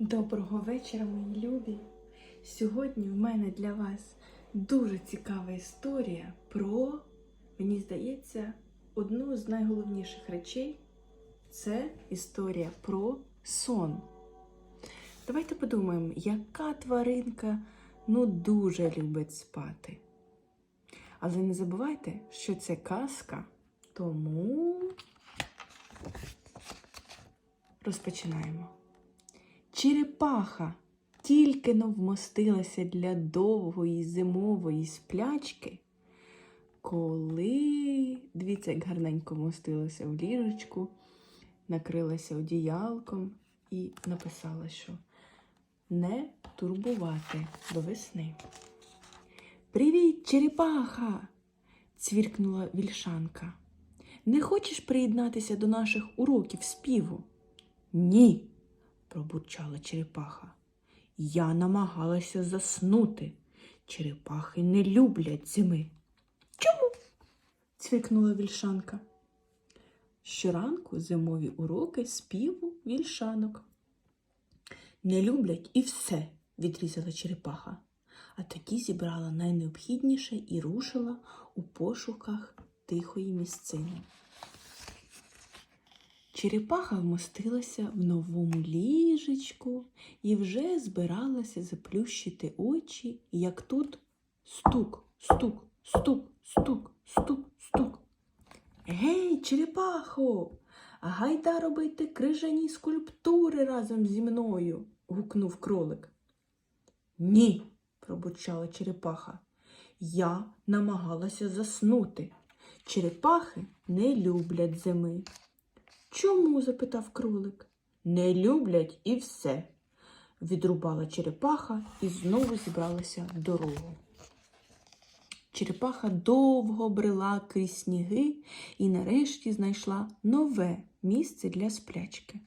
Доброго вечора, мої любі! Сьогодні в мене для вас дуже цікава історія про, мені здається, одну з найголовніших речей це історія про сон. Давайте подумаємо, яка тваринка ну дуже любить спати. Але не забувайте, що це казка, тому розпочинаємо. Черепаха тільки но вмостилася для довгої зимової сплячки, коли, дивіться, як гарненько вмостилася в ліжечку, накрилася одіялком і написала, що не турбувати до весни. Привіт, черепаха! цвіркнула вільшанка. Не хочеш приєднатися до наших уроків співу? Ні пробурчала черепаха. Я намагалася заснути. Черепахи не люблять зими. Чому? цвикнула вільшанка. Щоранку зимові уроки співу вільшанок. Не люблять і все, відрізала черепаха, а тоді зібрала найнеобхідніше і рушила у пошуках тихої місцини. Черепаха вмостилася в новому ліжечку і вже збиралася заплющити очі, як тут стук, стук, стук, стук, стук, стук. Гей, черепахо, гайда робити крижані скульптури разом зі мною. гукнув кролик. Ні, пробурчала черепаха. Я намагалася заснути. Черепахи не люблять зими. Чому? запитав кролик. Не люблять і все. Відрубала черепаха і знову зібралася в дорогу. Черепаха довго брела крізь сніги і нарешті знайшла нове місце для сплячки.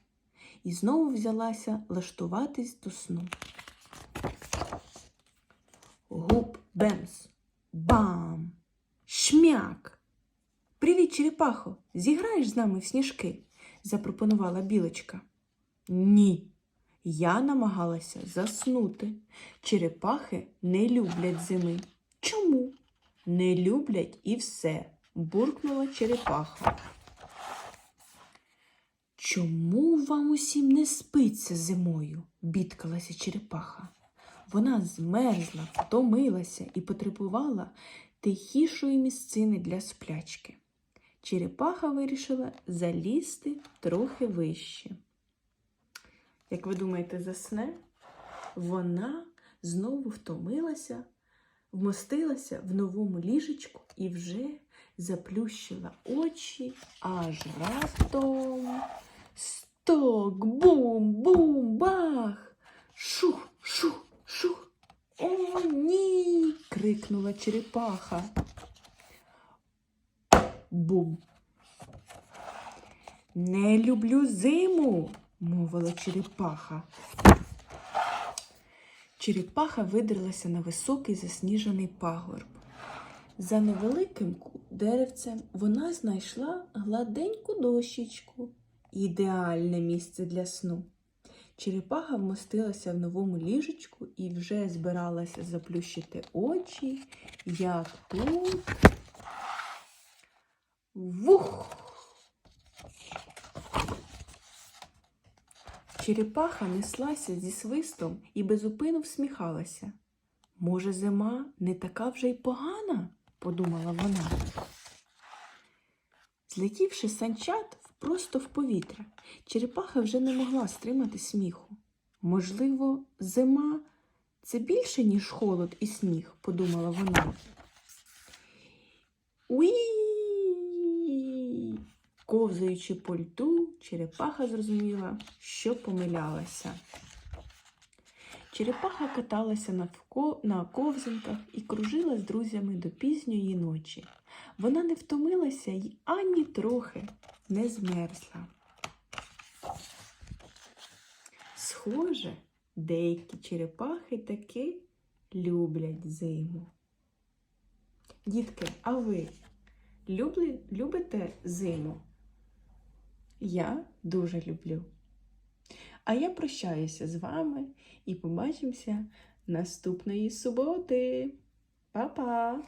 І знову взялася лаштуватись до сну. Гуп бемс, бам, черепахо! Зіграєш з нами в сніжки? запропонувала білочка. Ні, я намагалася заснути. Черепахи не люблять зими. Чому? Не люблять і все, буркнула черепаха. Чому вам усім не спиться зимою? бідкалася черепаха. Вона змерзла, втомилася і потребувала тихішої місцини для сплячки. Черепаха вирішила залізти трохи вище. Як ви думаєте, засне? Вона знову втомилася, вмостилася в новому ліжечку і вже заплющила очі, аж раптом сток, бум, бум, бах! Шух, шух, шух. О, ні! крикнула черепаха. Бум. Не люблю зиму, мовила черепаха. Черепаха видрилася на високий засніжений пагорб. За невеликим деревцем вона знайшла гладеньку дощечку, ідеальне місце для сну. Черепаха вмостилася в новому ліжечку і вже збиралася заплющити очі, як тут. Вух! Черепаха неслася зі свистом і безупину всміхалася. Може, зима не така вже й погана, подумала вона. Злетівши санчат просто в повітря, черепаха вже не могла стримати сміху. Можливо, зима це більше, ніж холод і сніг, подумала вона. Уї! Ковзаючи по льду, черепаха зрозуміла, що помилялася. Черепаха каталася на ковзанках і кружила з друзями до пізньої ночі. Вона не втомилася й ані трохи не змерзла. Схоже, деякі черепахи таки люблять зиму. Дітки, а ви любите зиму? Я дуже люблю. А я прощаюся з вами і побачимося наступної суботи. Па-па!